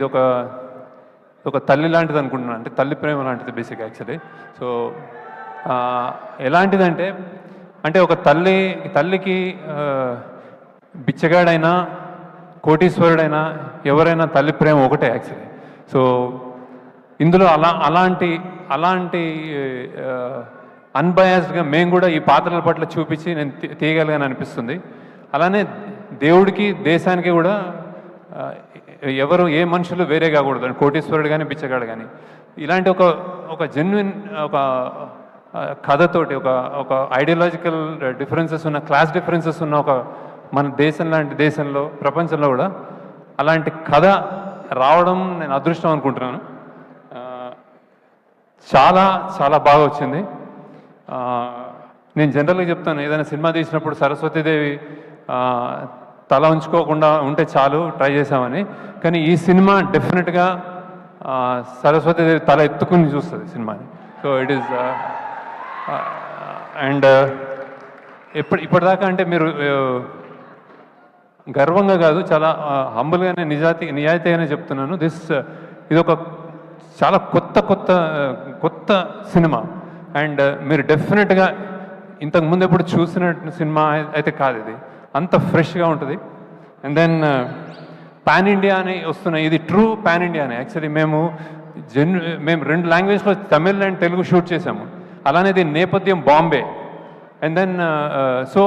ఇది ఒక ఒక తల్లి లాంటిది అనుకుంటున్నాను. అంటే తల్లి ప్రేమ లాంటిది బేసిక్ యాక్చువల్లీ సో ఎలాంటిదంటే అంటే ఒక తల్లి తల్లికి బిచ్చగాడైనా కోటీశ్వరుడైనా ఎవరైనా తల్లి ప్రేమ ఒకటే యాక్చువల్లీ సో ఇందులో అలా అలాంటి అలాంటి అన్బయాస్డ్గా మేము కూడా ఈ పాత్రల పట్ల చూపించి నేను తీ- తీయగలిగాను అనిపిస్తుంది అలానే దేవుడికి దేశానికి కూడా ఎవరు ఏ మనుషులు వేరే కాకూడదు. కోటీశ్వరుడు కానీ బిచ్చగాడు కానీ ఇలాంటి ఒక ఒక జెన్యున్ ఒక కథతోటి ఒక ఒక ఐడియాలజికల్ డిఫరెన్సెస్ ఉన్న క్లాస్ డిఫరెన్సెస్ ఉన్న ఒక మన దేశం లాంటి దేశంలో ప్రపంచంలో కూడా అలాంటి కథ రావడం నేను అదృష్టం అనుకుంటున్నాను. చాలా చాలా బాగా వచ్చింది. నేను జనరల్గా చెప్తాను. ఏదైనా సినిమా తీసినప్పుడు సరస్వతీదేవి తల ఉంచుకోకుండా ఉంటే చాలు ట్రై చేసామని కానీ ఈ సినిమా డెఫినెట్గా సరస్వతీదేవి తల ఎత్తుకుని చూస్తుంది సినిమాని. సో ఇట్ ఈస్ అండ్ ఎప్పుడు ఇప్పటిదాకా అంటే మీరు uh, గర్వంగా కాదు చాలా హంబుల్గానే నిజాతి నిజాయితీగానే చెప్తున్నాను. దిస్ ఇది ఒక చాలా కొత్త కొత్త uh, కొత్త సినిమా. అండ్ మీరు డెఫినెట్గా ఇంతకుముందు ఎప్పుడు చూసిన సినిమా అయితే కాదు ఇది. అంత ఫ్రెష్గా ఉంటుంది. And then uh, pan India అని వస్తున్నాయి ఇది ట్రూ పాన్ ఇండియా అని యాక్చువల్లీ మేము జెన్ మేము రెండు లాంగ్వేజ్లో తమిళ్ అండ్ తెలుగు షూట్ చేసాము అలానే దీని నేపథ్యం Bombay and then so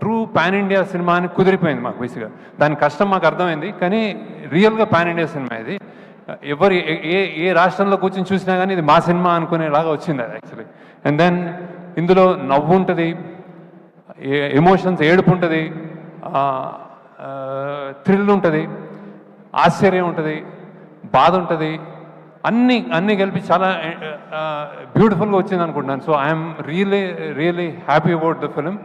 true pan India cinema అని కుదిరిపోయింది మాకు బేసిక్గా దాని కష్టం మాకు అర్థమైంది. కానీ రియల్గా పాన్ ఇండియా సినిమా ఇది. ఎవరు ఏ- ఏ ఏ రాష్ట్రంలో కూర్చొని చూసినా కానీ ఇది మా సినిమా అనుకునేలాగా వచ్చింది అది యాక్చువల్లీ అండ్ దెన్ ఇందులో నవ్వు ఉంటుంది. ఎమోషన్స్ ఏడుపు ఉంటుంది థ్రిల్ ఉంటుంది ఆశ్చర్యం ఉంటుంది బాధ ఉంటుంది. అన్నీ అన్ని కలిపి చాలా బ్యూటిఫుల్గా వచ్చింది అనుకుంటున్నాను so I'm really really happy about the film.